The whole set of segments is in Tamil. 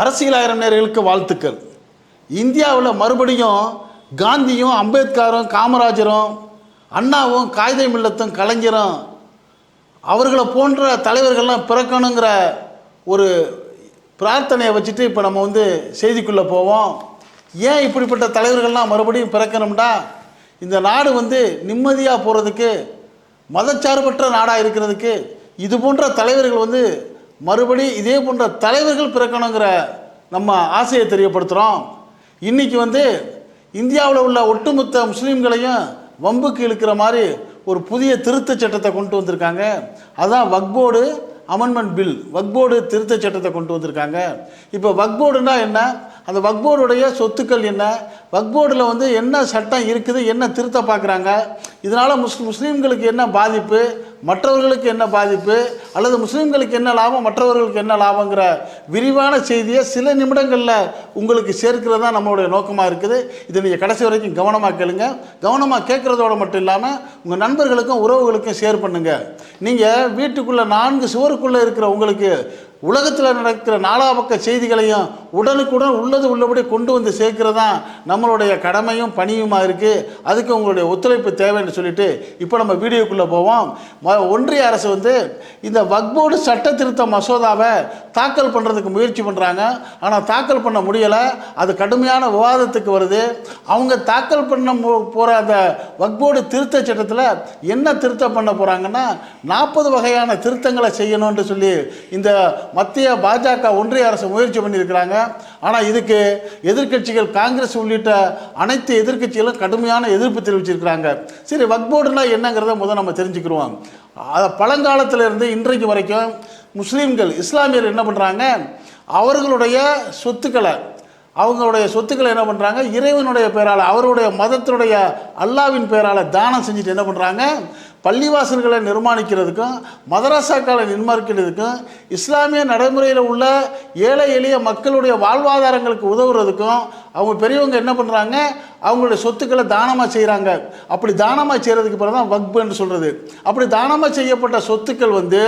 அரசியலாயிரம் நேர்களுக்கு வாழ்த்துக்கள். இந்தியாவில் மறுபடியும் காந்தியும் அம்பேத்கரும் காமராஜரும் அண்ணாவும் காகிதை மில்லத்தும் கலைஞரும் அவர்களை போன்ற தலைவர்கள்லாம் பிறக்கணுங்கிற ஒரு பிரார்த்தனையை வச்சுட்டு இப்போ நம்ம வந்து செய்திக்குள்ளே போவோம். ஏன் இப்படிப்பட்ட தலைவர்கள்லாம் மறுபடியும் பிறக்கணும்டா? இந்த நாடு வந்து நிம்மதியாக போகிறதுக்கு மதச்சார்பற்ற நாடாக இருக்கிறதுக்கு இது போன்ற தலைவர்கள் வந்து மறுபடி இதே போன்ற தலைவர்கள் பிறக்கணுங்கிற நம்ம ஆசையை தெரியப்படுத்துகிறோம் இன்றைக்கி வந்து இந்தியாவில் உள்ள ஒட்டுமொத்த முஸ்லீம்களையும் வம்புக்கு இழுக்கிற மாதிரி ஒரு புதிய திருத்தச் சட்டத்தை கொண்டு வந்திருக்காங்க. அதான் வக்போர்டு அமெண்ட்மெண்ட் பில் வக்போர்டு திருத்தச் சட்டத்தை கொண்டு வந்திருக்காங்க. இப்போ வக்போர்டுனா என்ன? அந்த வக்போர்டுடைய சொத்துக்கள் என்ன? வக்போர்டில் வந்து என்ன சட்டம் இருக்குது என்ன திருத்த பார்க்குறாங்க? இதனால் முஸ் முஸ்லீம்களுக்கு என்ன பாதிப்பு? மற்றவர்களுக்கு என்ன பாதிப்பு அல்லது முஸ்லீம்களுக்கு என்ன லாபம் மற்றவர்களுக்கு என்ன லாபங்கிற விரிவான செய்தியை சில நிமிடங்களில் உங்களுக்கு சேர்க்கிறது தான் நம்மளுடைய நோக்கமாக இருக்குது. இதை நீங்கள் கடைசி வரைக்கும் கவனமாக கேளுங்க. கவனமாக கேட்குறதோட மட்டும் இல்லாமல் உங்கள் நண்பர்களுக்கும் உறவுகளுக்கும் ஷேர் பண்ணுங்கள் நீங்கள் வீட்டுக்குள்ளே நான்கு சுவருக்குள்ளே இருக்கிற உங்களுக்கு உலகத்தில் நடக்கிற நாலா பக்க செய்திகளையும் உடனுக்குடன் உள்ளது உள்ளபடி கொண்டு வந்து சேர்க்கிறது தான் நம்மளுடைய கடமையும் பணியுமாக இருக்குது அதுக்கு உங்களுடைய ஒத்துழைப்பு தேவைன்னு சொல்லிட்டு இப்போ நம்ம வீடியோக்குள்ளே போவோம். ஒன்றிய அரசு வந்து இந்த வக்போர்டு சட்ட திருத்த மசோதாவை தாக்கல் பண்ணுறதுக்கு முயற்சி பண்ணுறாங்க ஆனால் தாக்கல் பண்ண முடியலை. அது கடுமையான விவாதத்துக்கு வருது. அவங்க தாக்கல் பண்ண போகிற அந்த வக்போர்டு திருத்த சட்டத்தில் என்ன திருத்தம் பண்ண போகிறாங்கன்னா நாற்பது வகையான திருத்தங்களை செய்யணும்னு சொல்லி இந்த மத்திய பாஜக ஒன்றிய அரசு முயற்சி பண்ணியிருக்கிறாங்க. ஆனால் இதுக்கு எதிர்க்கட்சிகள் காங்கிரஸ் உள்ளிட்ட அனைத்து எதிர்க்கட்சிகளும் கடுமையான எதிர்ப்பு தெரிவிச்சிருக்கிறாங்க. சரி வக்போர்டுனா என்னங்கிறத முதல் நம்ம தெரிஞ்சுக்கிருவோம். அதை பழங்காலத்துலேருந்து இன்றைக்கு வரைக்கும் முஸ்லீம்கள் இஸ்லாமியர் என்ன பண்ணுறாங்க அவர்களுடைய சொத்துக்களை அவங்களுடைய சொத்துக்களை என்ன பண்ணுறாங்க இறைவனுடைய பேரால் அவருடைய மதத்தினுடைய அல்லாவின் பேரால் தானம் செஞ்சுட்டு என்ன பண்ணுறாங்க பள்ளிவாசல்களை நிர்மாணிக்கிறதுக்கும் மதரசாக்களை நிர்மாணிக்கிறதுக்கும் இஸ்லாமிய நடைமுறையில் உள்ள ஏழை எளிய மக்களுடைய வாழ்வாதாரங்களுக்கு உதவுறதுக்கும் அவங்க பெரியவங்க என்ன பண்ணுறாங்க அவங்களுடைய சொத்துக்களை தானமாக செய்கிறாங்க அப்படி தானமாக செய்கிறதுக்கு பிறகு தான் வக்புன்னு சொல்கிறது அப்படி தானமாக செய்யப்பட்ட சொத்துக்கள் வந்து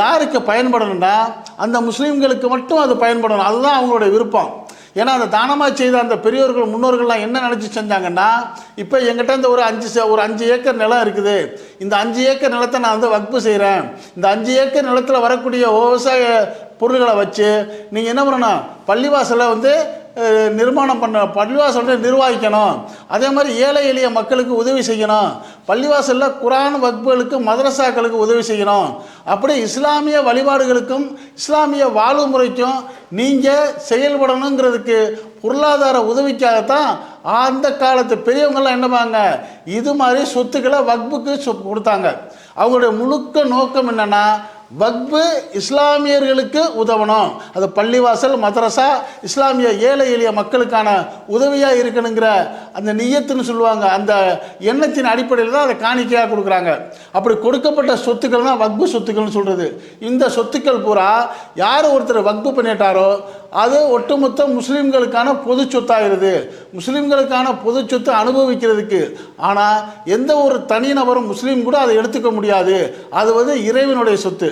யாருக்கு பயன்படணும்னா அந்த முஸ்லீம்களுக்கு மட்டும் அது பயன்படணும். அதுதான் அவங்களுடைய விருப்பம். ஏன்னா அந்த தானமாக செய்த அந்த பெரியோர்கள் முன்னோர்கள்லாம் என்ன நினச்சி செஞ்சாங்கன்னா இப்போ எங்கிட்ட இந்த ஒரு அஞ்சு ஒரு அஞ்சு ஏக்கர் நிலம் இருக்குது. இந்த அஞ்சு ஏக்கர் நிலத்தை நான் வந்து வக்பு செய்கிறேன் இந்த அஞ்சு ஏக்கர் நிலத்தில் வரக்கூடிய விவசாய பொருள்களை வச்சு நீங்கள் என்ன பண்ணணும்? பள்ளிவாசலை வந்து நிர்மாணம் பண்ண பள்ளிவாசலை நிர்வகிக்கணும். அதே மாதிரி ஏழை எளிய மக்களுக்கு உதவி செய்யணும். பள்ளிவாசலில் குரான் வக்புகளுக்கு மதரசாக்களுக்கு உதவி செய்யணும். அப்படி இஸ்லாமிய வழிபாடுகளுக்கும் இஸ்லாமிய வாழ்வு முறைக்கும் நீங்கள் செயல்படணுங்கிறதுக்கு பொருளாதார உதவிக்காகத்தான் அந்த காலத்து பெரியவங்கள்லாம் என்னவாங்க இது மாதிரி சொத்துக்களை வக்புக்கு சொ- கொடுத்தாங்க. அவங்களுடைய முழுக்க நோக்கம் என்னென்னா வக்பு இஸ்லாமியர்களுக்கு உதவணும். அது பள்ளிவாசல் மதரசா இஸ்லாமிய ஏழை எளிய மக்களுக்கான உதவியாக இருக்கணுங்கிற அந்த நியத்துன்னு சொல்லுவாங்க. அந்த எண்ணத்தின் அடிப்படையில் தான் அதை காணிக்கையாக கொடுக்குறாங்க. அப்படி கொடுக்கப்பட்ட சொத்துக்கள் தான் வக்பு சொத்துக்கள்னு சொல்கிறது இந்த சொத்துக்கள் பூரா யார் ஒருத்தர் வக்பு பண்ணிட்டாரோ அது ஒட்டுமொத்த முஸ்லீம்களுக்கான பொது சொத்தாகிறது. முஸ்லீம்களுக்கான பொது சொத்து அனுபவிக்கிறதுக்கு. ஆனால் எந்த ஒரு தனிநபரும் முஸ்லீம் கூட அதை எடுத்துக்க முடியாது. அது வந்து இறைவனுடைய சொத்து.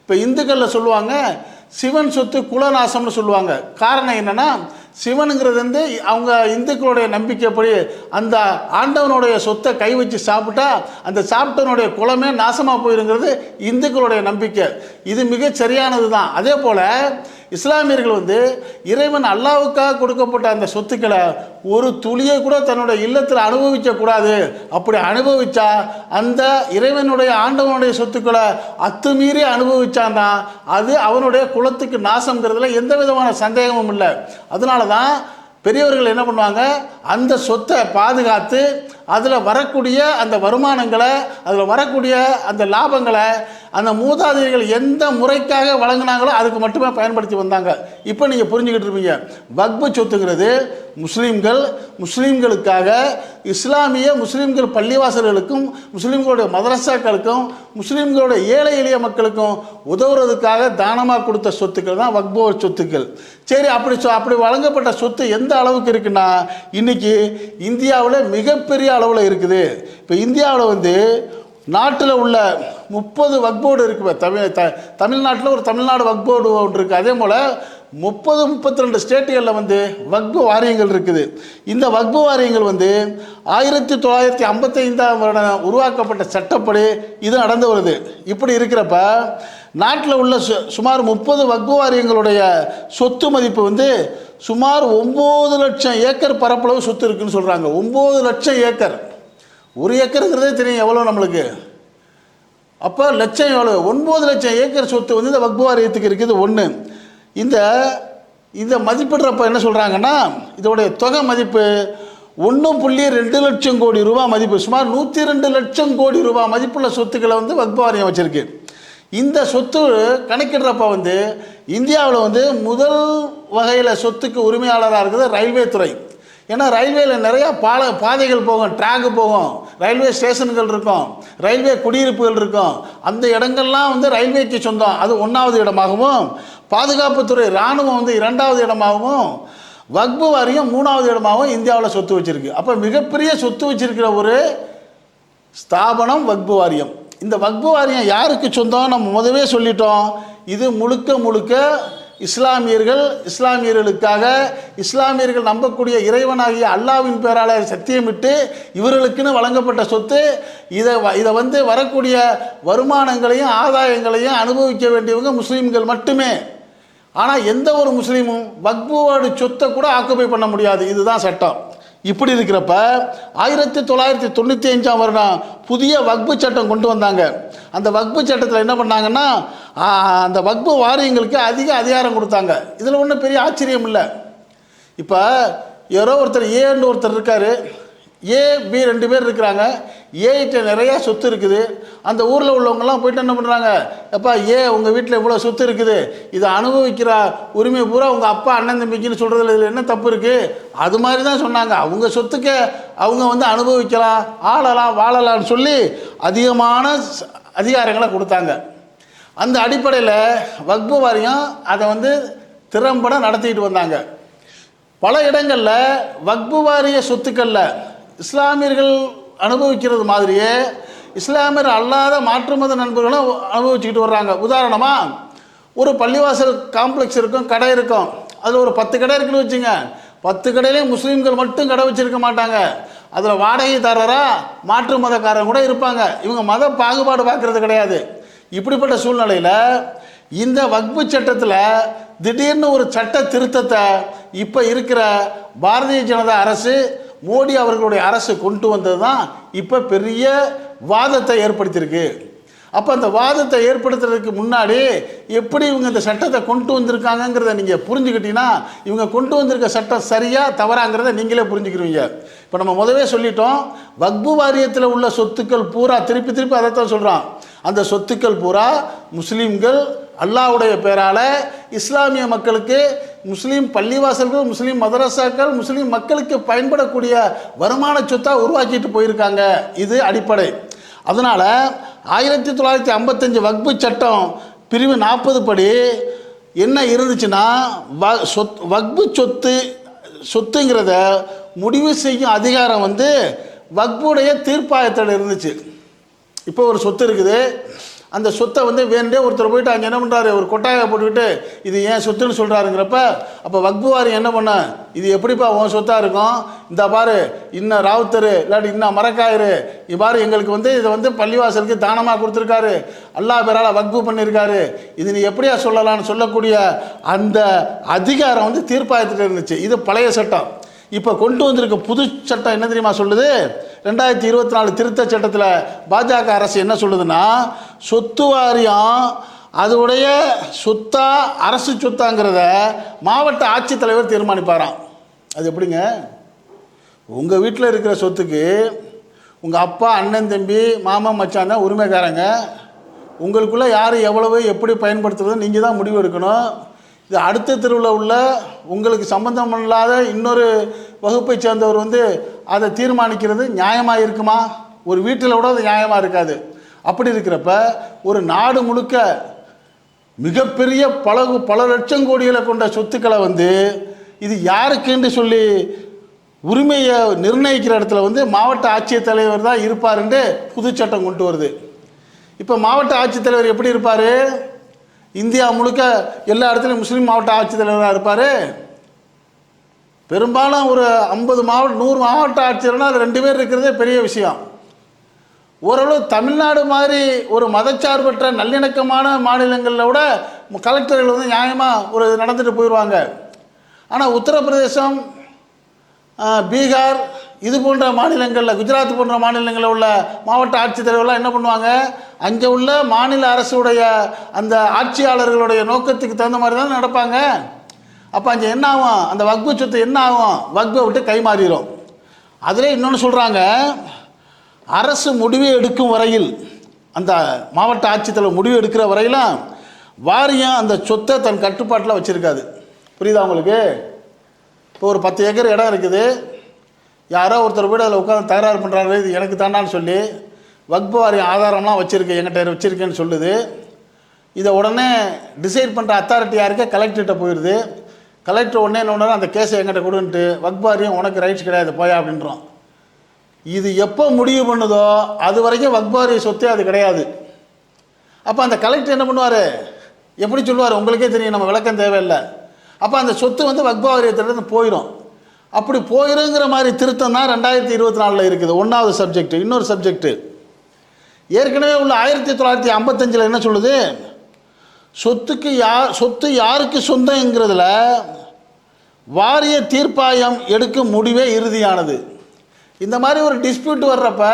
இப்போ இந்துக்களில் சொல்லுவாங்க சிவன் சொத்து குலநாசம்னு சொல்லுவாங்க. காரணம் என்னன்னா சிவனுங்கிறது வந்து அவங்க இந்துக்களுடைய நம்பிக்கைப்படி அந்த ஆண்டவனுடைய சொத்தை கை வச்சு சாப்பிட்டா அந்த சாப்பிட்டவனுடைய குலமே நாசமாக போயிருங்கிறது இந்துக்களுடைய நம்பிக்கை. இது மிகச் சரியானது தான் அதே போல் இஸ்லாமியர்கள் வந்து இறைவன் அல்லாவுக்காக கொடுக்கப்பட்ட அந்த சொத்துக்களை ஒரு துளியை கூட தன்னுடைய இல்லத்தில் அனுபவிக்கக்கூடாது. அப்படி அனுபவித்தா அந்த இறைவனுடைய ஆண்டவனுடைய சொத்துக்களை அத்துமீறி அனுபவிச்சான்னா அது அவனுடைய குலத்துக்கு நாசங்கிறதுல எந்த விதமான சந்தேகமும் இல்லை. அதனால தான் பெரியவர்கள் என்ன பண்ணுவாங்க? அந்த சொத்தை பாதுகாத்து அதில் வரக்கூடிய அந்த வருமானங்களை அதில் வரக்கூடிய அந்த லாபங்களை அந்த மூதாதையர்கள் எந்த முறைக்காக வழங்கினாங்களோ அதுக்கு மட்டுமே பயன்படுத்தி வந்தாங்க. இப்போ நீங்கள் புரிஞ்சுக்கிட்டு இருப்பீங்க. வக்பு சொத்துங்கிறது முஸ்லீம்கள் முஸ்லீம்களுக்காக இஸ்லாமிய முஸ்லீம்கள் பள்ளிவாசல்களுக்கும் முஸ்லீம்களுடைய மதரசாக்களுக்கும் முஸ்லீம்களுடைய ஏழை எளிய மக்களுக்கும் உதவுறதுக்காக தானமாக கொடுத்த சொத்துக்கள் தான் வக்பு சொத்துக்கள். சரி அப்படி சொ அப்படி வழங்கப்பட்ட சொத்து எந்த அளவுக்கு இருக்குன்னா இன்றைக்கி இந்தியாவில் மிகப்பெரிய அளவில் இருக்குது. இப்போ இந்தியாவில் வந்து நாட்டில் உள்ள முப்பது வக்போர்டு இருக்குது தமிழ் த தமிழ்நாட்டில் ஒரு தமிழ்நாடு வக்போர்டு ஒன்று இருக்குது அதே போல் முப்பது முப்பத்தி ரெண்டு ஸ்டேட்டுகளில் வந்து வக்பு வாரியங்கள் இருக்குது. இந்த வக்பு வாரியங்கள் வந்து ஆயிரத்தி தொள்ளாயிரத்தி ஐம்பத்தைந்தாம் வருடம் உருவாக்கப்பட்ட சட்டப்படி இது நடந்து வருது. இப்படி இருக்கிறப்ப நாட்டில் உள்ள சு சுமார் முப்பது வக்பு வாரியங்களுடைய சொத்து மதிப்பு வந்து சுமார் ஒம்பது லட்சம் ஏக்கர் பரப்பளவு சொத்து இருக்குன்னு சொல்கிறாங்க ஒம்பது லட்சம் ஏக்கர். ஒரு ஏக்கருங்கிறதே தெரியும் எவ்வளோ நம்மளுக்கு. அப்போ லட்சம் எவ்வளோ ஒன்பது லட்சம் ஏக்கர் சொத்து வந்து இந்த வக்பு வாரியத்துக்கு இருக்குது. ஒன்று இந்த இந்த மதிப்பிடுறப்ப என்ன சொல்கிறாங்கன்னா இதோடைய தொகை மதிப்பு ஒன்று புள்ளி ரெண்டு லட்சம் கோடி ரூபா மதிப்பு சுமார் நூற்றி ரெண்டு லட்சம் கோடி ரூபா மதிப்புள்ள சொத்துக்களை வந்து வக்பு வாரியம் வச்சுருக்கு. இந்த சொத்து கணக்கிடுறப்ப வந்து இந்தியாவில் வந்து முதல் வகையில் சொத்துக்கு உரிமையாளராக இருக்குது ரயில்வே துறை. ஏன்னா ரயில்வேல நிறையா பால பாதைகள் போகும் ட்ராக்கு போகும். ரயில்வே ஸ்டேஷன்கள் இருக்கும். ரயில்வே குடியிருப்புகள் இருக்கும். அந்த இடங்கள்லாம் வந்து ரயில்வேக்கு சொந்தம். அது ஒன்றாவது இடமாகவும் பாதுகாப்புத்துறை இராணுவம் வந்து இரண்டாவது இடமாகவும் வக்பு வாரியம் மூணாவது இடமாகவும் இந்தியாவில் சொத்து வச்சிருக்கு. அப்போ மிகப்பெரிய சொத்து வச்சிருக்கிற ஒரு ஸ்தாபனம் வக்பு வாரியம். இந்த வக்பு வாரியம் யாருக்கு சொந்தம்? நம்ம முதவே சொல்லிட்டோம். இது முழுக்க முழுக்க இஸ்லாமியர்கள் இஸ்லாமியர்களுக்காக இஸ்லாமியர்கள் நம்பக்கூடிய இறைவனாகிய அல்லாவின் பேரால சத்தியமிட்டு இவர்களுக்குன்னு வழங்கப்பட்ட சொத்து இதை வ- இதை வந்து வரக்கூடிய வருமானங்களையும் ஆதாயங்களையும் அனுபவிக்க வேண்டியவங்க முஸ்லீம்கள் மட்டுமே. ஆனால் எந்த ஒரு முஸ்லீமும் வக்பு சொத்தை கூட ஆக்குபை பண்ண முடியாது. இதுதான் சட்டம். இப்படி இருக்கிறப்ப ஆயிரத்தி தொள்ளாயிரத்தி தொண்ணூற்றி அஞ்சாம் வருடம் புதிய வக்பு சட்டம் கொண்டு வந்தாங்க. அந்த வக்பு சட்டத்தில் என்ன பண்ணாங்கன்னா அந்த வக்பு வாரியங்களுக்கு அதிக அதிகாரம் கொடுத்தாங்க. இதில் ஒன்றும் பெரிய ஆச்சரியம் இல்லை. இப்போ யாரோ ஒருத்தர் ஏன்னு ஒருத்தர் இருக்கார். ஏ பி ரெண்டு பேர் இருக்கிறாங்க. ஏகிட்ட நிறையா சொத்து இருக்குது. அந்த ஊரில் உள்ளவங்கெல்லாம் போயிட்டு என்ன பண்ணுறாங்க எப்பா ஏ உங்கள் வீட்டில் இவ்வளோ சொத்து இருக்குது. இதை அனுபவிக்கிற உரிமை பூரா உங்கள் அப்பா அண்ணன் தம்பிக்குன்னு சொல்கிறதுல இதில் என்ன தப்பு இருக்குது அது மாதிரி தான் சொன்னாங்க. அவங்க சொத்துக்கே அவங்க வந்து அனுபவிக்கலாம் ஆளலாம் வாழலாம்னு சொல்லி அதிகமான அதிகாரங்களை கொடுத்தாங்க. அந்த அடிப்படையில் வக்பு வாரியம் அதை வந்து திறம்பட நடத்திட்டு வந்தாங்க. பல இடங்களில் வக்பு வாரிய சொத்துக்களில் இஸ்லாமியர்கள் அனுபவிக்கிறது மாதிரியே இஸ்லாமியர் அல்லாத மாற்று மத நண்பர்களும் அனுபவிச்சுக்கிட்டு வர்றாங்க. உதாரணமாக ஒரு பள்ளிவாசல் காம்ப்ளெக்ஸ் இருக்கும் கடை இருக்கும். அதில் ஒரு பத்து கடை இருக்குன்னு வச்சுங்க. பத்து கடையிலையும் முஸ்லீம்கள் மட்டும் கடை வச்சுருக்க மாட்டாங்க. அதில் வாடகைதாரராக மாற்று மதக்காரங்க கூட இருப்பாங்க. இவங்க மத பாகுபாடு பார்க்கறது கிடையாது. இப்படிப்பட்ட சூழ்நிலையில் இந்த வக்பு சட்டத்தில் திடீர்னு ஒரு சட்ட திருத்தத்தை இப்போ இருக்கிற பாரதிய ஜனதா அரசு மோடி அவர்களுடைய அரசு கொண்டு வந்தது தான் இப்போ பெரிய வாதத்தை ஏற்படுத்தியிருக்கு. அப்போ அந்த வாதத்தை ஏற்படுத்துறதுக்கு முன்னாடி எப்படி இவங்க இந்த சட்டத்தை கொண்டு வந்திருக்காங்கங்கிறத நீங்கள் புரிஞ்சுக்கிட்டீங்கன்னா இவங்க கொண்டு வந்திருக்க சட்டம் சரியாக தவறாங்கிறத நீங்களே புரிஞ்சுக்கிருவீங்க. இப்போ நம்ம முதவே சொல்லிட்டோம் வக்பு வாரியத்தில் உள்ள சொத்துக்கள் பூரா திருப்பி திருப்பி அதைத்தான் சொல்கிறோம் அந்த சொத்துக்கள் பூரா முஸ்லீம்கள் அல்லாஹ்வுடைய பேரால இஸ்லாமிய மக்களுக்கு முஸ்லீம் பள்ளிவாசல்கள் முஸ்லீம் மதரசாக்கள் முஸ்லீம் மக்களுக்கு பயன்படக்கூடிய வருமான சொத்தாக உருவாக்கிட்டு போயிருக்காங்க. இது அடிப்படை. அதனால் ஆயிரத்தி தொள்ளாயிரத்தி ஐம்பத்தஞ்சு வக்பு சட்டம் பிரிவு நாற்பது படி என்ன இருந்துச்சுன்னா வ சொத் வக்பு சொத்து சொத்துங்கிறத முடிவு செய்யும் அதிகாரம் வந்து வக்புடைய தீர்ப்பாயத்தில் இருந்துச்சு. இப்போ ஒரு சொத்து இருக்குது. அந்த சொத்தை வந்து வேண்டே ஒருத்தர் போயிட்டு அங்கே என்ன பண்ணுறாரு ஒரு கொட்டாயை போட்டுக்கிட்டு இது ஏன் சொத்துன்னு சொல்கிறாருங்கிறப்ப அப்போ வக்புவாரி என்ன பண்ண? இது எப்படிப்பா உன் சொத்தாக இருக்கும்? இந்த பாரு இன்ன ராவுத்தர் இல்லாட்டி இன்ன மரக்காயரு. இவ்வாறு எங்களுக்கு வந்து இதை வந்து பள்ளிவாசலுக்கு தானமாக கொடுத்துருக்காரு. அல்லா பேரால் வக்பு பண்ணியிருக்காரு இது நீ எப்படியா சொல்லலாம்னு சொல்லக்கூடிய அந்த அதிகாரம் வந்து தீர்ப்பாயத்தில் இருந்துச்சு. இது பழைய சட்டம். இப்போ கொண்டு வந்திருக்க புது சட்டம் என்ன தெரியுமா சொல்லுது? ரெண்டாயிரத்தி இருபத்தி நாலு திருத்த சட்டத்தில் பாஜக அரசு என்ன சொல்லுதுன்னா சொத்து வாரியம் அதோடைய சொத்தா அரசு சொத்தாங்கிறத மாவட்ட ஆட்சித்தலைவர் தீர்மானிப்பாராம். அது எப்படிங்க? உங்கள் வீட்டில் இருக்கிற சொத்துக்கு உங்கள் அப்பா அண்ணன் தம்பி மாமா மச்சான் தான் உரிமைக்காரங்க. உங்களுக்குள்ளே யார் எவ்வளவு எப்படி பயன்படுத்துறது நீங்கள் தான் முடிவு எடுக்கணும். இது அடுத்த தெருவில் உள்ள உங்களுக்கு சம்பந்தம் இல்லாத இன்னொரு வகுப்பை சேர்ந்தவர் வந்து அதை தீர்மானிக்கிறது நியாயமாக இருக்குமா? ஒரு வீட்டில் கூட அது நியாயமாக இருக்காது. அப்படி இருக்கிறப்ப ஒரு நாடு முழுக்க மிகப்பெரிய பல பல லட்சம் கோடிகளை கொண்ட சொத்துக்களை வந்து இது யாருக்குன்னு சொல்லி உரிமையை நிர்ணயிக்கிற இடத்துல வந்து மாவட்ட ஆட்சித்தலைவர் தான் இருப்பாருன்ட்டு புதுச்சட்டம் கொண்டு வருது. இப்போ மாவட்ட ஆட்சித்தலைவர் எப்படி இருப்பார்? இந்தியா முழுக்க எல்லா இடத்துலையும் முஸ்லீம் மாவட்ட ஆட்சித்தலைவராக இருப்பார். பெரும்பாலும் ஒரு ஐம்பது மாவட்ட நூறு மாவட்ட ஆட்சியர்னால் அது ரெண்டு பேர் இருக்கிறதே பெரிய விஷயம். ஓரளவு தமிழ்நாடு மாதிரி ஒரு மதச்சார்பற்ற நல்லிணக்கமான மாநிலங்களில் விட கலெக்டர்கள் வந்து நியாயமாக ஒரு நடந்துட்டு போயிடுவாங்க ஆனால் உத்தரப்பிரதேசம் பீகார் இது போன்ற மாநிலங்களில் குஜராத் போன்ற மாநிலங்களில் உள்ள மாவட்ட ஆட்சித்தலைவர்லாம் என்ன பண்ணுவாங்க? அங்கே உள்ள மாநில அரசுடைய அந்த ஆட்சியாளர்களுடைய நோக்கத்துக்கு தகுந்த மாதிரி தான் நடப்பாங்க? அப்போ அங்கே என்ன ஆகும்? அந்த வக்பு சொத்து என்ன ஆகும்? வக்பை விட்டு கை மாறிடும் அதிலே இன்னொன்று சொல்கிறாங்க அரசு முடிவு எடுக்கும் வரையில் அந்த மாவட்ட ஆட்சித்தலைவர் முடிவு எடுக்கிற வரையிலும் வாரியம் அந்த சொத்தை தன் கட்டுப்பாட்டில் வச்சுருக்காது. புரியுதா உங்களுக்கு? இப்போ ஒரு பத்து ஏக்கர் இடம் இருக்குது. யாரோ ஒருத்தர் வீடு அதில் உட்காந்து தகராறு பண்ணுறாரு இது எனக்கு தாண்டான்னு சொல்லி வக்பு வாரியம் ஆதாரம்லாம் வச்சுருக்கேன் என்கிட்ட வச்சுருக்கேன்னு சொல்லுது. இதை உடனே டிசைட் பண்ணுற அத்தாரிட்டி யாருக்கே? கலெக்டர்கிட்ட போயிடுது. கலெக்டர் உடனே என்ன அந்த கேஸை எங்கிட்ட கொடுன்ட்டு வக்பாரியும் உனக்கு ரைட்ஸ் கிடையாது போயா அப்படின்றோம் இது எப்போ முடிவு பண்ணுதோ அது வரைக்கும் வக்பாரி சொத்தே அது கிடையாது. அப்போ அந்த கலெக்டர் என்ன பண்ணுவார்? எப்படி சொல்லுவார்? உங்களுக்கே தெரியும் நம்ம விளக்கம் தேவையில்லை. அப்போ அந்த சொத்து வந்து வக்பாரியத்திலிருந்து போயிடும். அப்படி போயிருங்கிற மாதிரி திருத்தம் தான் ரெண்டாயிரத்தி இருபத்தி நாலில் இருக்குது. ஒன்றாவது சப்ஜெக்ட் இன்னொரு சப்ஜெக்ட்டு ஏற்கனவே உள்ள ஆயிரத்தி தொள்ளாயிரத்தி ஐம்பத்தஞ்சில் என்ன சொல்லுது? சொத்துக்கு யார் சொத்து யாருக்கு சொந்தங்கிறதுல வாரிய தீர்ப்பாயம் எடுக்கும் முடிவே இறுதியானது. இந்த மாதிரி ஒரு டிஸ்பியூட் வர்றப்ப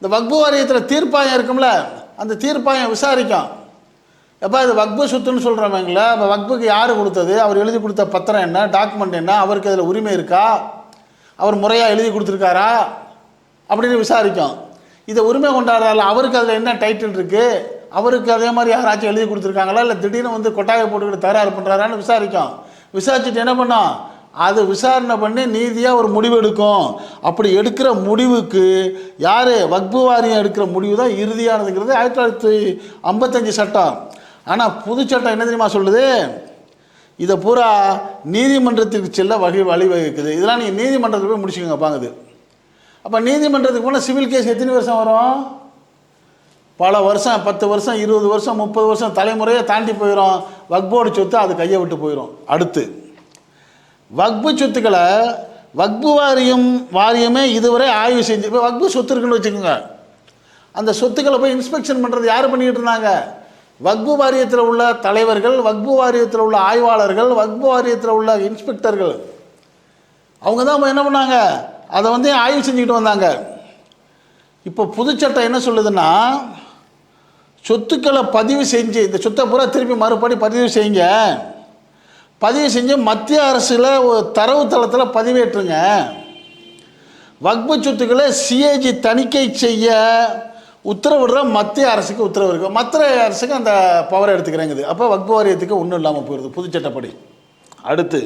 இந்த வக்பு வாரியத்தில் தீர்ப்பாயம் இருக்கும்ல அந்த தீர்ப்பாயம் விசாரிக்கும். எப்போ இது வக்பு சொத்துன்னு சொல்கிறவங்கள இப்போ வக்புக்கு யார் கொடுத்தது? அவர் எழுதி கொடுத்த பத்திரம் என்ன? டாக்குமெண்ட் என்ன? அவருக்கு அதில் உரிமை இருக்கா? அவர் முறையாக எழுதி கொடுத்துருக்காரா? அப்படின்னு விசாரிக்கும். இதை உரிமை கொண்டாடுறாள் அவருக்கு அதில் என்ன டைட்டில் இருக்குது அவருக்கு அதே மாதிரி யாராச்சும் எழுதி கொடுத்துருக்காங்களா? இல்லை திடீர்னு வந்து கொட்டாயை போட்டுக்கிட்டு தயார் பண்ணுறாரான்னு விசாரிக்கும். விசாரிச்சுட்டு என்ன பண்ணும்? அது விசாரணை பண்ணி நீதியாக ஒரு முடிவு எடுக்கும். அப்படி எடுக்கிற முடிவுக்கு யார்? வக்பு வாரியம் எடுக்கிற முடிவு தான் இறுதியானதுங்கிறது ஆயிரத்தி தொள்ளாயிரத்தி ஐம்பத்தஞ்சு சட்டம். ஆனால் புதுச்சட்டம் என்ன தெரியுமா சொல்லுது? இதை பூரா நீதிமன்றத்திற்கு செல்ல வகை வழிவகுக்குது. இதெல்லாம் நீங்கள் நீதிமன்றத்தில் போய் முடிச்சுக்கோங்க பாங்குது அப்போ நீதிமன்றத்துக்கு போனால் சிவில் கேஸ் எத்தனை வருஷம் வரும்? பல வருஷம் பத்து வருஷம் இருபது வருஷம் முப்பது வருஷம் தலைமுறையை தாண்டி போயிடும் வக்போர்டு சொத்து அது கையை விட்டு போயிடும் அடுத்து வக்பு சொத்துக்களை வக்பு வாரியம் வாரியமே இதுவரை ஆய்வு செஞ்சு இப்போ வக்பு சொத்து இருக்குன்னு வச்சுக்கோங்க. அந்த சொத்துக்களை போய் இன்ஸ்பெக்ஷன் பண்ணுறது யார் பண்ணிக்கிட்டு இருந்தாங்க? வக்பு வாரியத்தில் உள்ள தலைவர்கள் வக்பு வாரியத்தில் உள்ள ஆய்வாளர்கள் வக்பு வாரியத்தில் உள்ள இன்ஸ்பெக்டர்கள் அவங்க தான் என்ன பண்ணாங்க? அதை வந்து ஆய்வு செஞ்சுக்கிட்டு வந்தாங்க. இப்போ புதுச்சட்டம் என்ன சொல்லுதுன்னா சொத்துக்களை பதிவு செஞ்சு இந்த சொத்தை பூரா திருப்பி மறுபடி பதிவு செய்யுங்க. பதிவு செஞ்சு மத்திய அரசில் ஒரு தரவுத்தளத்தில் பதிவேற்றுங்க. வக்பு சொத்துக்களை சிஏஜி தணிக்கை செய்ய உத்தரவிடுற மத்திய அரசுக்கு உத்தரவு இருக்குது மத்திய அரசுக்கு அந்த பவரை எடுத்துக்கிறேங்குது. அப்போ வக்பு வாரியத்துக்கு ஒன்றும் இல்லாமல் போயிடுது புதுச்சட்டப்படி. அடுத்து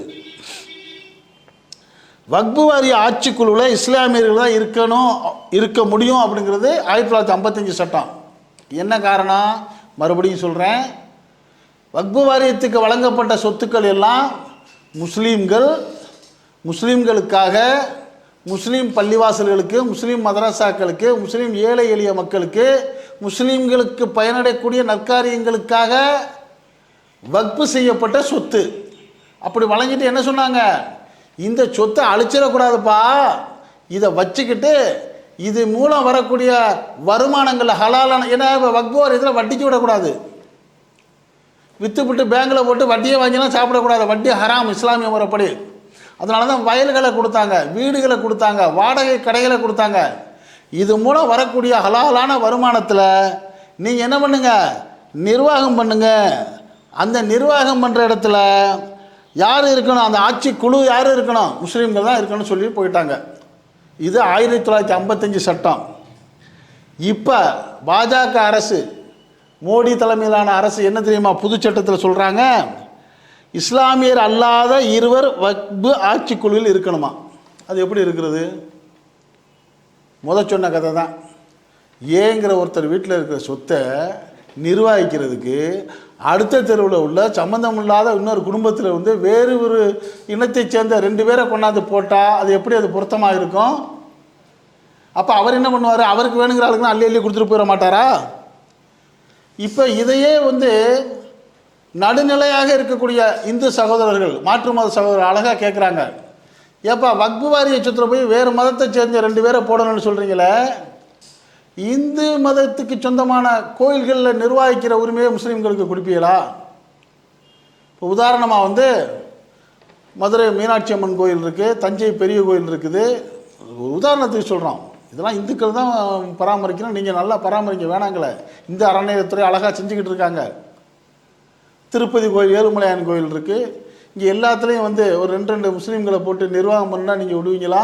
வக்பு வாரிய ஆட்சிக்குழுவில் இஸ்லாமியர்கள் தான் இருக்கணும் இருக்க முடியும் அப்படிங்கிறது ஆயிரத்தி தொள்ளாயிரத்தி ஐம்பத்தஞ்சு சட்டம். என்ன காரணம்? மறுபடியும் சொல்கிறேன் வக்பு வாரியத்துக்கு வழங்கப்பட்ட சொத்துக்கள் எல்லாம் முஸ்லீம்கள் முஸ்லீம்களுக்காக முஸ்லீம் பள்ளிவாசல்களுக்கு முஸ்லீம் மதரசாக்களுக்கு முஸ்லீம் ஏழை எளிய மக்களுக்கு முஸ்லீம்களுக்கு பயனடையக்கூடிய நற்காரியங்களுக்காக வக்பு செய்யப்பட்ட சொத்து. அப்படி வழங்கிட்டு என்ன சொன்னாங்க? இந்த சொத்தை அழிச்சிடக்கூடாதுப்பா. இதை வச்சுக்கிட்டு இது மூலம் வரக்கூடிய வருமானங்கள் ஹலாலான ஏன்னா வக்போர் இதில் வாரியத்தில் வட்டிக்கு விடக்கூடாது. விற்றுப்பிட்டு பேங்கில் போட்டு வட்டியை வாங்கிலாம் சாப்பிடக்கூடாது. வட்டி ஹராம் இஸ்லாமிய முறைப்படி. அதனால தான் வயல்களை கொடுத்தாங்க வீடுகளை கொடுத்தாங்க வாடகை கடைகளை கொடுத்தாங்க. இது மூலம் வரக்கூடிய ஹலாலான வருமானத்தில் நீங்கள் என்ன பண்ணுங்க? நிர்வாகம் பண்ணுங்க. அந்த நிர்வாகம் பண்ணுற இடத்துல யார் இருக்கணும்? அந்த ஆட்சி குழு யார் இருக்கணும்? முஸ்லீம்கள் தான் இருக்கணும்னு சொல்லி போயிட்டாங்க. இது ஆயிரத்தி தொள்ளாயிரத்தி ஐம்பத்தஞ்சு சட்டம். இப்போ பாஜக அரசு மோடி தலைமையிலான அரசு என்ன தெரியுமா? புது சட்டத்தில் சொல்கிறாங்க இஸ்லாமியர் அல்லாத இருவர் வக்பு ஆட்சிக்குழுவில் இருக்கணுமா? அது எப்படி இருக்கிறது? முத சொன்ன கதை தான். ஏங்கிற ஒருத்தர் வீட்டில் இருக்கிற சொத்தை நிர்வகிக்கிறதுக்கு அடுத்த தெருவில் உள்ள சம்மந்தம் இல்லாத இன்னொரு குடும்பத்தில் வந்து வேறு ஒரு இனத்தைச் சேர்ந்த ரெண்டு பேரை கொண்டாந்து போட்டால் அது எப்படி அது பொருத்தமாக இருக்கும்? அப்போ அவர் என்ன பண்ணுவார்? அவருக்கு வேணுங்கிற ஆளுக்குன்னு அள்ளி அள்ளி கொடுத்துட்டு போயிட மாட்டாரா? இப்போ இதையே வந்து நடுநிலையாக இருக்கக்கூடிய இந்து சகோதரர்கள் மாற்று மத சகோதரர் அழகாக கேட்குறாங்க ஏப்பா வக்பு வாரிய போய் வேறு மதத்தை சேர்ந்த ரெண்டு பேரை போடணும்னு சொல்கிறீங்களே இந்து மதத்துக்கு சொந்தமான கோயில்களில் நிர்வாகிக்கிற உரிமையை முஸ்லீம்களுக்கு கொடுப்பீங்களா? இப்போ உதாரணமாக வந்து மதுரை மீனாட்சி அம்மன் கோயில் இருக்குது தஞ்சை பெரிய கோயில் இருக்குது. உதாரணத்துக்கு சொல்கிறோம் இதெல்லாம் இந்துக்கள் தான் பராமரிக்கணும் நீங்கள் நல்லா பராமரிக்க வேணாங்களே. இந்த அறநிலையத்துறை அழகாக செஞ்சுக்கிட்டு இருக்காங்க. திருப்பதி கோயில் ஏழுமலையான் கோயில் இருக்குது இங்கே எல்லாத்துலேயும் வந்து ஒரு ரெண்டு ரெண்டு முஸ்லீம்களை போட்டு நிர்வாகம் பண்ணால் நீங்கள் விடுவீங்களா?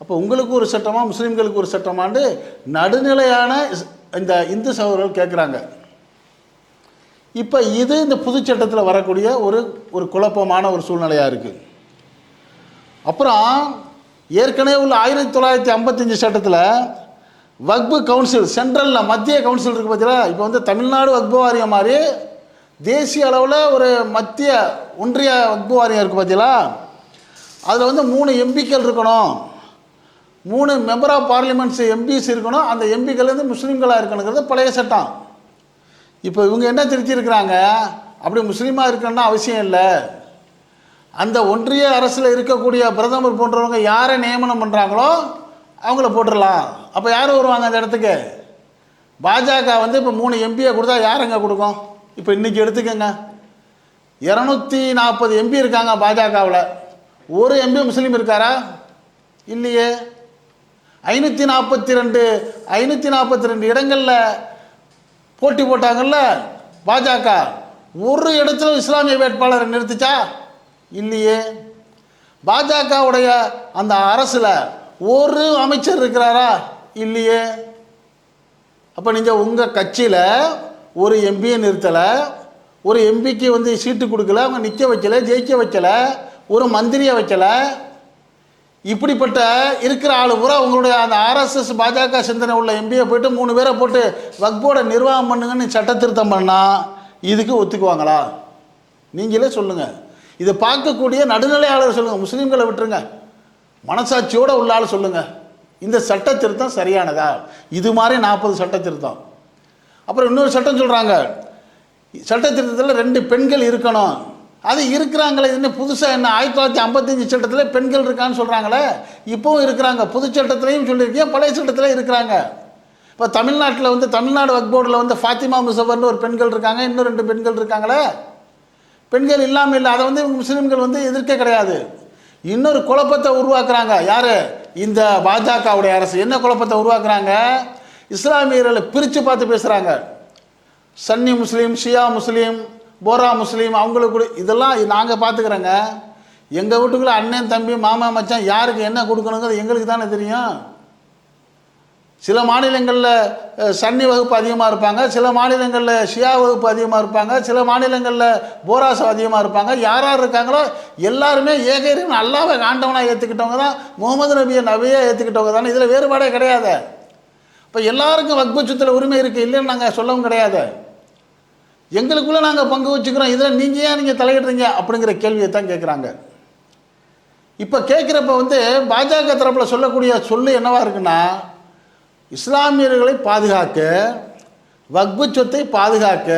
அப்போ உங்களுக்கு ஒரு சட்டமாக முஸ்லீம்களுக்கு ஒரு சட்டமாண்டு நடுநிலையான இந்த இந்து சகோதரர்கள் கேட்குறாங்க இப்போ இது இந்த புதுச்சட்டத்தில் வரக்கூடிய ஒரு ஒரு குழப்பமான ஒரு சூழ்நிலையாக இருக்குது அப்புறம் ஏற்கனவே உள்ள ஆயிரத்தி தொள்ளாயிரத்தி ஐம்பத்தஞ்சு சட்டத்தில் வக்பு கவுன்சில் சென்ட்ரலில் மத்திய கவுன்சில் இருக்குது பார்த்தீங்களா இப்போ வந்து தமிழ்நாடு வக்பு வாரியம் மாதிரி தேசிய அளவில் ஒரு மத்திய ஒன்றிய வக்பு வாரியம் இருக்குது பார்த்தீங்களா அதில் வந்து மூணு எம்பிக்கள் இருக்கணும். மூணு மெம்பர் ஆஃப் பார்லிமெண்ட்ஸ் எம்பிஸ் இருக்கணும். அந்த எம்பிக்கள் வந்து முஸ்லீம்களாக இருக்கணுங்கிறது பழைய சட்டம். இப்போ இவங்க என்ன திருத்திருக்கிறாங்க அப்படி முஸ்லீமாக இருக்கணும்னா அவசியம் இல்லை. அந்த ஒன்றிய அரசில் இருக்கக்கூடிய பிரதமர் போன்றவங்க யாரை நியமனம் பண்ணுறாங்களோ அவங்கள போட்டுடலாம் அப்போ யார் வருவாங்க அந்த இடத்துக்கு? பாஜக வந்து இப்போ மூணு எம்பியை கொடுத்தா யாருங்க கொடுக்கும்? இப்போ இன்றைக்கி எடுத்துக்கோங்க. இரநூத்தி நாற்பது எம்பி இருக்காங்க பாஜகவில். ஒரு எம்பி முஸ்லீம் இருக்காரா? இல்லையே. ஐநூற்றி நாற்பத்தி ரெண்டு ஐநூற்றி நாற்பத்தி ரெண்டு இடங்களில் போட்டி போட்டாங்கல்ல பாஜக. ஒரு இடத்துல இஸ்லாமிய வேட்பாளரை நிறுத்திச்சா? இல்லையே. பாஜகவுடைய அந்த அரசில் ஒரு அமைச்சர் இருக்கிறாரா? இல்லையே. அப்போ நீங்கள் உங்கள் கட்சியில் ஒரு எம்பியை நிறுத்தலை ஒரு எம்பிக்கு வந்து சீட்டு கொடுக்கல அவங்க நிற்க வைக்கல ஜெயிக்க வைக்கல ஒரு மந்திரியை வைக்கல. இப்படிப்பட்ட இருக்கிற ஆள் பூரா உங்களுடைய அந்த ஆர்எஸ்எஸ் பாஜக சிந்தனை உள்ள எம்பியை போயிட்டு மூணு பேரை போட்டு வக்போட நிர்வாகம் பண்ணுங்கன்னு சட்ட திருத்தம் பண்ணால் இதுக்கு ஒத்துக்குவாங்களா? நீங்களே சொல்லுங்கள் இதை பார்க்கக்கூடிய நடுநிலையாளர் சொல்லுங்கள் முஸ்லீம்களை விட்டுருங்க. மனசாட்சியோடு உள்ள ஆள் சொல்லுங்கள் இந்த சட்ட திருத்தம் சரியானதா? இது மாதிரி நாற்பது சட்ட திருத்தம். அப்புறம் இன்னொரு சட்டம் சொல்கிறாங்க சட்ட திருத்தத்தில் ரெண்டு பெண்கள் இருக்கணும். அது இருக்கிறாங்களே இது என்ன புதுசாக என்ன? ஆயிரத்தி தொள்ளாயிரத்தி ஐம்பத்தஞ்சு சட்டத்தில் பெண்கள் இருக்கான்னு சொல்கிறாங்களே இப்போவும் இருக்கிறாங்க. புது சட்டத்திலையும் சொல்லியிருக்கேன் பழைய சட்டத்தில் இருக்கிறாங்க. இப்போ தமிழ்நாட்டில் வந்து தமிழ்நாடு வக் போர்டில் வந்து ஃபாத்திமா முசவர்னு ஒரு பெண்கள் இருக்காங்க. இன்னும் ரெண்டு பெண்கள் இருக்காங்களே. பெண்கள் இல்லாமல் இல்லை. அதை வந்து முஸ்லீம்கள் வந்து எதிர்க்க கிடையாது. இன்னொரு குழப்பத்தை உருவாக்குறாங்க. யார்? இந்த பாஜகவுடைய அரசு. என்ன குழப்பத்தை உருவாக்குறாங்க? இஸ்லாமியர்களை பிரித்து பார்த்து பேசுகிறாங்க சன்னி முஸ்லீம் ஷியா முஸ்லீம் போரா முஸ்லீம் அவங்களுக்கு இதெல்லாம் நாங்கள் பார்த்துக்குறோங்க எங்கள் வீட்டுக்குள்ள அண்ணன் தம்பி மாமா மச்சான் யாருக்கு என்ன கொடுக்கணுங்கிறது எங்களுக்கு தானே தெரியும். சில மாநிலங்களில் சன்னி வகுப்பு அதிகமாக இருப்பாங்க சில மாநிலங்களில் ஷியா வகுப்பு அதிகமாக இருப்பாங்க சில மாநிலங்களில் போராஸ் அதிகமாக இருப்பாங்க. யார் யார் இருக்காங்களோ எல்லாருமே ஏகரின் அல்லாவை ஆண்டவனாக ஏற்றுக்கிட்டவங்க தான் முகமது நபியை நபியாக ஏற்றுக்கிட்டவங்க தானே. இதில் வேறுபாடே கிடையாது. இப்போ எல்லாருக்கும் வக்பு சொத்துல உரிமை இருக்குது இல்லைன்னு நாங்கள் சொல்லவும் கிடையாது. எங்களுக்குள்ளே நாங்கள் பங்கு வச்சுக்கிறோம் இதில் நீங்கள் ஏன் நீங்கள் தலையிடுறீங்க அப்படிங்கிற கேள்வியை தான் கேட்குறாங்க இப்போ கேட்குறப்ப வந்து பாஜக தரப்பில் சொல்லக்கூடிய சொல்லு என்னவாக இருக்குன்னா இஸ்லாமியர்களை பாதுகாக்க வக்பு சொத்தை பாதுகாக்க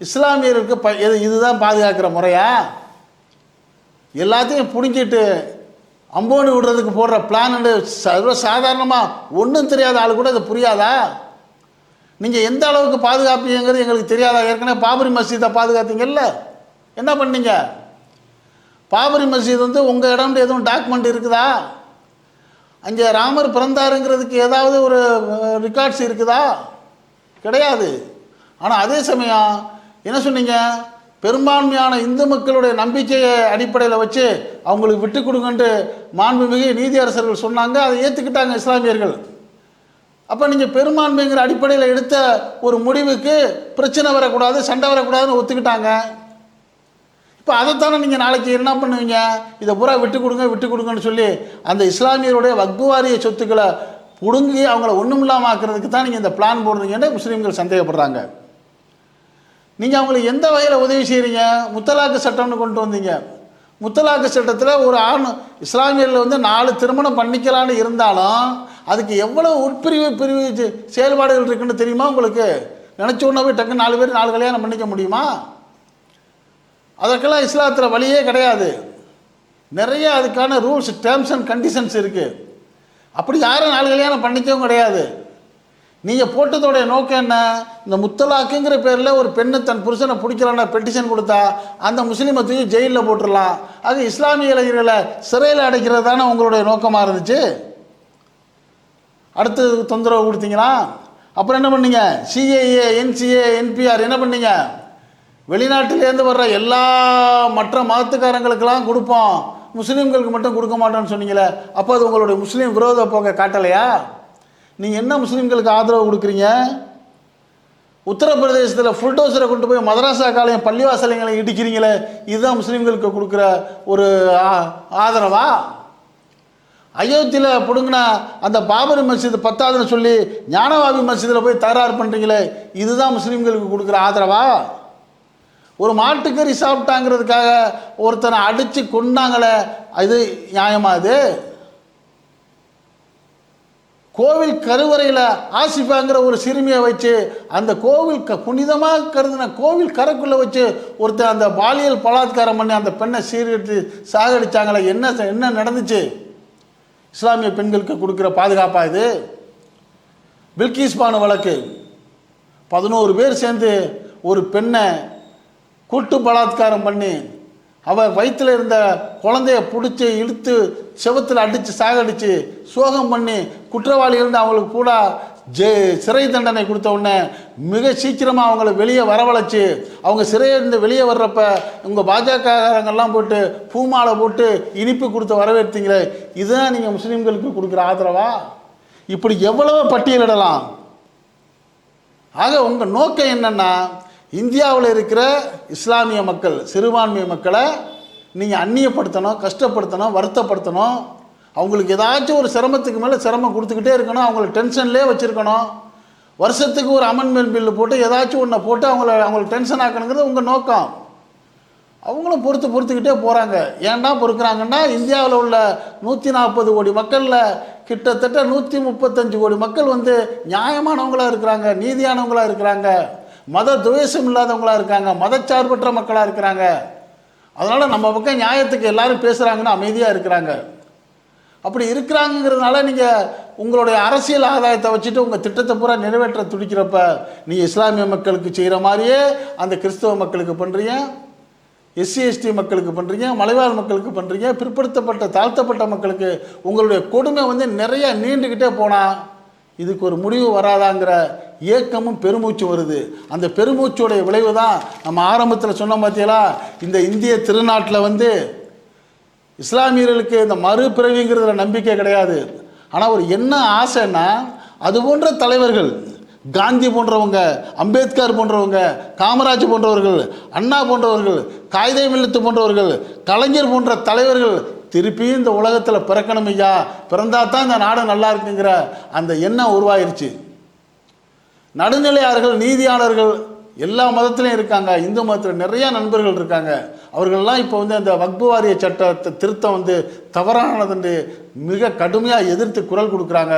இஸ்லாமியருக்கு ப இது இதுதான் பாதுகாக்கிற முறையா? எல்லாத்தையும் பிடிஞ்சிட்டு அம்போனி விடுறதுக்கு போடுற பிளான்னு சர்வ சாதாரணமாக ஒன்றும் தெரியாத ஆள் கூட அது புரியாதா? நீங்கள் எந்த அளவுக்கு பாதுகாப்பீங்கிறது எங்களுக்கு தெரியாதா? ஏற்கனவே பாபரி மசீதை பாதுகாத்தீங்கல்ல? என்ன பண்ணீங்க? பாபரி மசீத் வந்து உங்கள் இடம்னு எதுவும் டாக்குமெண்ட் இருக்குதா? அங்கே ராமர் பிறந்தாருங்கிறதுக்கு ஏதாவது ஒரு ரெக்கார்ட்ஸ் இருக்குதா? கிடையாது. ஆனால் அதே சமயம் என்ன சொன்னீங்க? பெரும்பான்மையான இந்து மக்களுடைய நம்பிக்கையை அடிப்படையில் வச்சு அவங்களுக்கு விட்டு கொடுங்கன்ட்டு மாண்புமிகு நீதியரசர்கள் சொன்னாங்க. அதை ஏற்றுக்கிட்டாங்க இஸ்லாமியர்கள். அப்போ நீங்கள் பெரும்பான்மைங்கிற அடிப்படையில் எடுத்த ஒரு முடிவுக்கு பிரச்சனை வரக்கூடாது சண்டை வரக்கூடாதுன்னு ஒத்துக்கிட்டாங்க. இப்போ அதைத்தானே நீங்கள் நாளைக்கு என்ன பண்ணுவீங்க? இதை பூரா விட்டு கொடுங்க விட்டு கொடுங்கன்னு சொல்லி அந்த இஸ்லாமியருடைய வக்குவாரிய சொத்துக்களை பிடுங்கி அவங்கள ஒன்றும் இல்லாமல் ஆக்கிறதுக்கு தான் நீங்கள் இந்த பிளான் போடுறீங்கன்னு முஸ்லீம்கள் சந்தேகப்படுறாங்க. நீங்கள் அவங்களுக்கு எந்த வகையில் உதவி செய்கிறீங்க முத்தலாக்கு சட்டம்னு கொண்டு வந்தீங்க. முத்தலாக்கு சட்டத்தில் ஒரு ஆண் இஸ்லாமியரில் வந்து நாலு திருமணம் பண்ணிக்கலான்னு இருந்தாலும் அதுக்கு எவ்வளோ உட்பிரிவு பிரிவு செயல்பாடுகள் இருக்குன்னு தெரியுமா உங்களுக்கு? நினச்ச உடனே போய் டக்கு நாலு பேர் நாலு கல்யாணம் பண்ணிக்க முடியுமா? அதற்கெல்லாம் இஸ்லாத்தில் வழியே கிடையாது. நிறைய அதுக்கான ரூல்ஸ் டேர்ம்ஸ் அண்ட் கண்டிஷன்ஸ் இருக்குது அப்படி யாரும் நாலு கல்யாணம் பண்ணிக்கவும் கிடையாது. நீங்கள் போட்டதோடைய நோக்கம் என்ன? இந்த முத்தலாக்குங்கிற பேரில் ஒரு பெண்ணு தன் புருஷனை பிடிக்கலன்னா பெட்டிஷன் கொடுத்தா அந்த முஸ்லீமை தூக்கி ஜெயிலில் போட்டுடலாம் அது இஸ்லாமிய இளைஞர்களை சிறையில் அடைக்கிறது தானே உங்களுடைய நோக்கமாக இருந்துச்சு? அடுத்து தொந்தரவு கொடுத்தீங்களா? அப்புறம் என்ன பண்ணீங்க? சிஏஏ என்சிஏ என்பிஆர் என்ன பண்ணீங்க? வெளிநாட்டிலேருந்து வர்ற எல்லா மற்ற மதத்துக்காரங்களுக்கெல்லாம் கொடுப்போம். முஸ்லீம்களுக்கு மட்டும் கொடுக்க மாட்டோம்னு சொன்னீங்களே அப்போ அது உங்களுடைய முஸ்லீம் விரோத போக்க காட்டலையா? நீங்கள் என்ன முஸ்லீம்களுக்கு ஆதரவு கொடுக்குறீங்க? உத்தரப்பிரதேசத்தில் ஃபுல்டோசரை கொண்டு போய் மதராசா காலையும் பள்ளிவாசலைங்களை இடிக்கிறீங்களே இதுதான் முஸ்லீம்களுக்கு கொடுக்குற ஒரு ஆதரவா? அயோத்தியில் பிடுங்கினா அந்த பாபரி மசித் பத்தாதுன்னு சொல்லி ஞானவாபி மசிதில் போய் தகராறு பண்ணுறீங்களே இதுதான் முஸ்லீம்களுக்கு கொடுக்குற ஆதரவா? ஒரு மாட்டுக்கறி சாப்பிட்டாங்கிறதுக்காக ஒருத்தனை அடித்து கொண்டாங்களே அது நியாயமா அது? கோவில் கருவறையில் ஆசிஃபாங்கிற ஒரு சிறுமியை வச்சு அந்த கோவில் க புனிதமாக கருதின கோவில் கரைக்குள்ளே வச்சு ஒருத்தன் அந்த பாலியல் பலாத்காரம் பண்ணி அந்த பெண்ணை சீரழித்து சாகடிச்சாங்களே என்ன என்ன நடந்துச்சு? இஸ்லாமிய பெண்களுக்கு கொடுக்குற பாதுகாப்பாக இது? பில்கிஸ் பானு வழக்கு. பதினோரு பேர் சேர்ந்து ஒரு பெண்ணை கூட்டு பலாத்காரம் பண்ணி அவ வயிற்றில் இருந்த குழந்தைய பிடிச்சி இழுத்து செவத்தில் அடித்து சாகடித்து சோகம் பண்ணி குற்றவாளிகள் அவங்களுக்கு கூட ஜெ சிறை தண்டனை கொடுத்த உடனே மிக சீக்கிரமாக அவங்கள வெளியே வரவழைச்சி அவங்க சிறையிலிருந்து வெளியே வர்றப்ப உங்கள் பாஜகக்காரங்கெல்லாம் போட்டு பூமாலை போட்டு இனிப்பு கொடுத்து வரவேற்றீங்களே இதுதான் நீங்கள் முஸ்லீம்களுக்கு கொடுக்குற ஆதரவா? இப்படி எவ்வளவோ பட்டியலிடலாம். ஆக உங்கள் நோக்கம் என்னென்னா இந்தியாவில் இருக்கிற இஸ்லாமிய மக்கள் சிறுபான்மை மக்களை நீங்கள் அந்நியப்படுத்தணும் கஷ்டப்படுத்தணும் வருத்தப்படுத்தணும். அவங்களுக்கு ஏதாச்சும் ஒரு சிரமத்துக்கு மேலே சிரமம் கொடுத்துக்கிட்டே இருக்கணும். அவங்கள டென்ஷன்லேயே வச்சுருக்கணும். வருஷத்துக்கு ஒரு அமெண்ட்மெண்ட் பில்லு போட்டு ஏதாச்சும் ஒன்றை போட்டு அவங்கள அவங்களுக்கு டென்ஷன் ஆக்கணுங்கிறது உங்கள் நோக்கம். அவங்களும் பொறுத்து பொறுத்துக்கிட்டே போகிறாங்க ஏன்டா பொறுக்கிறாங்கன்னா இந்தியாவில் உள்ள நூற்றி நாற்பது கோடி மக்களில் கிட்டத்தட்ட நூற்றி முப்பத்தஞ்சு கோடி மக்கள் வந்து நியாயமானவங்களா இருக்கிறாங்க நீதியானவங்களாக இருக்கிறாங்க. மத துவேஷம் இல்லாதவங்களா இருக்காங்க மதச்சார்பற்ற மக்களாக இருக்கிறாங்க. அதனால் நம்ம பக்கம் நியாயத்துக்கு எல்லாரும் பேசுகிறாங்கன்னு அமைதியாக இருக்கிறாங்க. அப்படி இருக்கிறாங்கங்கிறதுனால நீங்கள் உங்களுடைய அரசியல் ஆதாயத்தை வச்சுட்டு உங்கள் திட்டத்தை பூரா நிறைவேற்ற துடிக்கிறப்ப நீ இஸ்லாமிய மக்களுக்கு செய்கிற மாதிரியே அந்த கிறிஸ்தவ மக்களுக்கு பண்ணுறீங்க எஸ்சி எஸ்டி மக்களுக்கு பண்ணுறீங்க மலைவாழ் மக்களுக்கு பண்ணுறீங்க பிற்படுத்தப்பட்ட தாழ்த்தப்பட்ட மக்களுக்கு உங்களுடைய கொடுமை வந்து நிறையா நீண்டுக்கிட்டே போனால் இதுக்கு ஒரு முடிவு வராதாங்கிற ஏக்கமும் பெருமூச்சு வருது. அந்த பெருமூச்சோடைய விளைவு தான் நம்ம ஆரம்பத்தில் சொன்ன பார்த்தீங்களா இந்த இந்திய திருநாட்டில் வந்து இஸ்லாமியர்களுக்கு இந்த மறுபிறவிங்கிறதுல நம்பிக்கை கிடையாது. ஆனால் ஒரு என்ன ஆசைன்னா அது போன்ற தலைவர்கள் காந்தி போன்றவங்க அம்பேத்கர் போன்றவங்க காமராஜ் போன்றவர்கள் அண்ணா போன்றவர்கள் காயிதே மில்லத்து போன்றவர்கள் கலைஞர் போன்ற தலைவர்கள் திருப்பியும் இந்த உலகத்தில் பிறக்கணும் ஐயா. பிறந்தா தான் இந்த நாடு நல்லா இருக்குங்கிற அந்த எண்ணம் உருவாயிருச்சு. நடுநிலையாளர்கள் நீதியாளர்கள் எல்லா மதத்திலையும் இருக்காங்க. இந்து மதத்தில் நிறைய நண்பர்கள் இருக்காங்க. அவர்கள்லாம் இப்போ வந்து அந்த வக்பு வாரிய சட்டத்தை திருத்தம் வந்து தவறானதுன்னு மிக கடுமையாக எதிர்த்து குரல் கொடுக்குறாங்க.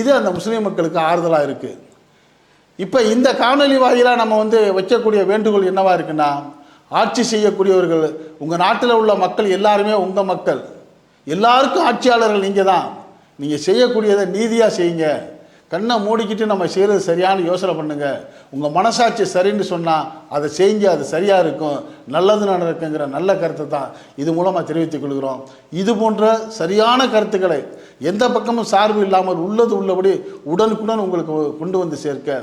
இது அந்த முஸ்லீம் மக்களுக்கு ஆறுதலாக இருக்குது இப்போ இந்த காணொலி வாயிலாக நம்ம வந்து வைக்கக்கூடிய வேண்டுகோள் என்னவாக இருக்குன்னா ஆட்சி செய்யக்கூடியவர்கள் உங்கள் நாட்டில் உள்ள மக்கள் எல்லாருமே உங்கள் மக்கள். எல்லாருக்கும் ஆட்சியாளர்கள் நீங்கள் தான். நீங்கள் செய்யக்கூடியதை நீதியாக செய்யுங்க. கண்ணை மூடிக்கிட்டு நம்ம செய்கிறது சரியான யோசனை பண்ணுங்கள் உங்கள் மனசாட்சி சரின்னு சொன்னால் அதை செய்யுங்க அது சரியாக இருக்கும். நல்லது நடக்குங்கிற நல்ல கருத்தை தான் இது மூலமாக தெரிவித்துக் கொள்கிறோம். இது போன்ற சரியான கருத்துக்களை எந்த பக்கமும் சார்பு இல்லாமல் உள்ளது உள்ளபடி உடனுக்குடன் உங்களுக்கு கொண்டு வந்து சேர்க்க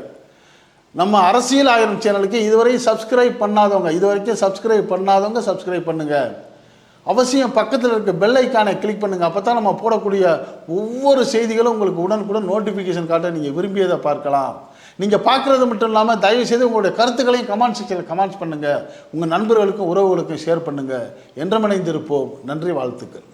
நம்ம அரசியல் ஆயிரம் சேனலுக்கு இதுவரை சப்ஸ்கிரைப் பண்ணாதவங்க இது வரைக்கும் சப்ஸ்கிரைப் பண்ணாதவங்க சப்ஸ்கிரைப் பண்ணுங்கள் அவசியம் பக்கத்தில் இருக்க பெல் ஐக்கானை கிளிக் பண்ணுங்கள் அப்போ தான் நம்ம போடக்கூடிய ஒவ்வொரு செய்திகளும் உங்களுக்கு உடனுக்குடன் நோட்டிஃபிகேஷன் காட்ட நீங்கள் விரும்பியதை பார்க்கலாம். நீங்கள் பார்க்குறது மட்டும் இல்லாமல் தயவு செய்து உங்களுடைய கருத்துக்களையும் கமெண்ட் செக்ஷனில் கமெண்ட்ஸ் பண்ணுங்கள் உங்கள் நண்பர்களுக்கும் உறவுகளுக்கும் ஷேர் பண்ணுங்கள் என்றமடைந்திருப்போம் நன்றி வாழ்த்துக்கள்.